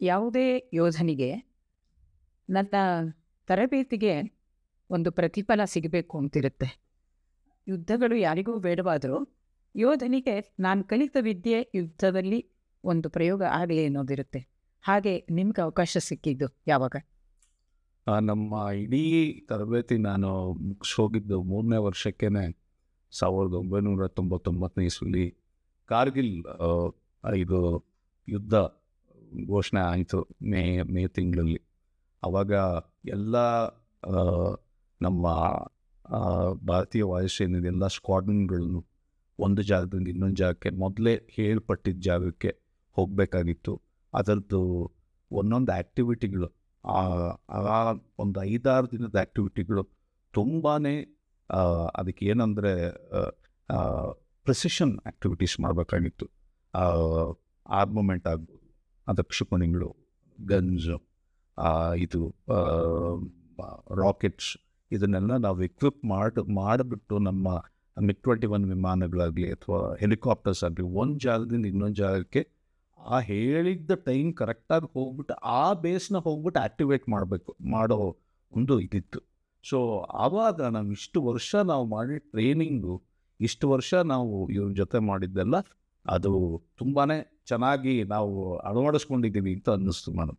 ಯಾವುದೇ ಯೋಧನಿಗೆ ನನ್ನ ತರಬೇತಿಗೆ ಒಂದು ಪ್ರತಿಫಲ ಸಿಗಬೇಕು ಅಂತಿರುತ್ತೆ. ಯುದ್ಧಗಳು ಯಾರಿಗೂ ಬೇಡವಾದರೂ ಯೋಧನಿಗೆ ನಾನು ಕಲಿತ ವಿದ್ಯೆ ಯುದ್ಧದಲ್ಲಿ ಒಂದು ಪ್ರಯೋಗ ಆಗಲಿ ಅನ್ನೋದಿರುತ್ತೆ. ಹಾಗೆ ನಿಮ್ಗೆ ಅವಕಾಶ ಸಿಕ್ಕಿದ್ದು ಯಾವಾಗ? ನಮ್ಮ ಇಡೀ ತರಬೇತಿ ನಾನು ಮುಗಿಸೋಗಿದ್ದು ಮೂರನೇ ವರ್ಷಕ್ಕೇ ಸಾವಿರದ ಒಂಬೈನೂರ ತೊಂಬತ್ತೊಂಬತ್ತನೇ ಇಸ್ವಿಲಿ ಕಾರ್ಗಿಲ್ ಇದು ಯುದ್ಧ ಘೋಷಣೆ ಆಯಿತು ಮೇ ಮೇ ತಿಂಗಳಲ್ಲಿ. ಆವಾಗ ಎಲ್ಲ ನಮ್ಮ ಭಾರತೀಯ ವಾಯುಸೇನೆಯ ಎಲ್ಲ ಸ್ಕ್ವಾಡ್ರನ್ಗಳನ್ನು ಒಂದು ಜಾಗದಿಂದ ಇನ್ನೊಂದು ಜಾಗಕ್ಕೆ ಮೊದಲೇ ಹೇಳ್ಪಟ್ಟಿದ್ದ ಜಾಗಕ್ಕೆ ಹೋಗಬೇಕಾಗಿತ್ತು. ಅದರದ್ದು ಒಂದೊಂದು ಆ್ಯಕ್ಟಿವಿಟಿಗಳು ಆ ಒಂದು ಐದಾರು ದಿನದ ಆ್ಯಕ್ಟಿವಿಟಿಗಳು ತುಂಬಾ ಅದಕ್ಕೆ ಏನಂದರೆ ಪ್ರೆಸಿಷನ್ ಆ್ಯಕ್ಟಿವಿಟೀಸ್ ಮಾಡಬೇಕಾಗಿತ್ತು. ಆರ್ಮಮೆಂಟ್ ಆಗ್ಬೋದು ಅದರ ಕ್ಷಿಪಣಿಗಳು ಗನ್ಸ್ ಇದು ರಾಕೆಟ್ಸ್ ಇದನ್ನೆಲ್ಲ ನಾವು ಎಕ್ವಿಪ್ ಮಾಡಿ, ಮಾಡಿಬಿಟ್ಟು ನಮ್ಮ ಮಿಗ್ ಟ್ವೆಂಟಿ ಒನ್ ವಿಮಾನಗಳಾಗಲಿ ಅಥವಾ ಹೆಲಿಕಾಪ್ಟರ್ಸ್ ಆಗಲಿ ಒಂದು ಜಾಗದಿಂದ ಇನ್ನೊಂದು ಜಾಗಕ್ಕೆ ಆ ಹೇಳಿದ್ದ ಟೈಮ್ ಕರೆಕ್ಟಾಗಿ ಹೋಗ್ಬಿಟ್ಟು ಆ ಬೇಸ್ನ ಹೋಗ್ಬಿಟ್ಟು ಆ್ಯಕ್ಟಿವೇಟ್ ಮಾಡಬೇಕು, ಮಾಡೋ ಒಂದು ಇದಿತ್ತು. ಸೊ ಆವಾಗ ನಾವು ಇಷ್ಟು ವರ್ಷ ನಾವು ಮಾಡಿ ಟ್ರೈನಿಂಗು ಇಷ್ಟು ವರ್ಷ ನಾವು ಇವ್ರ ಜೊತೆ ಮಾಡಿದ್ದೆಲ್ಲ, ಅದು ತುಂಬಾ ಚೆನ್ನಾಗಿ ನಾವು ಅಳವಡಿಸ್ಕೊಂಡಿದ್ದೀವಿ ಅಂತ ಅನ್ನಿಸ್ತು ಮೇಡಮ್